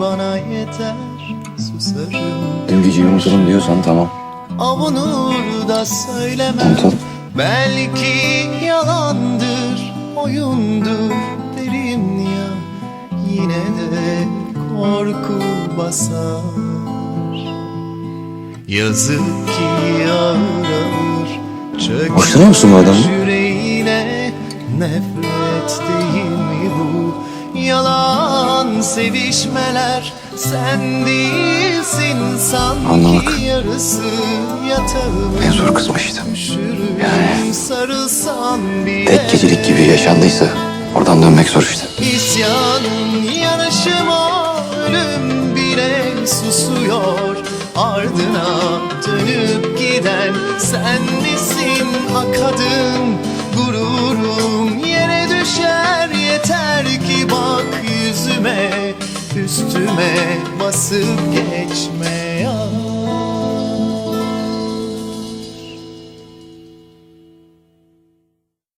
bana yeter susarım Dün geceyi unutalım diyorsan tamam. Avunur da söylemem Unutalım. Belki yalandır, oyundur derim ya Yine de korku basar Yazık ki ağır ağır çöker Hoşlanıyor musun bu adamı? Yüreğine nefret değil mi bu sevişmeler sen değilsin sanki Anlamak. yarısı yatağım En zor kısmı işte. Üşürüm Yani Tek gecelik gibi yaşandıysa oradan dönmek zor işte. İsyanın yanışıma ölüm bile susuyor Ardına dönüp giden sen misin ha kadın Gururum Üstüme basıp geçme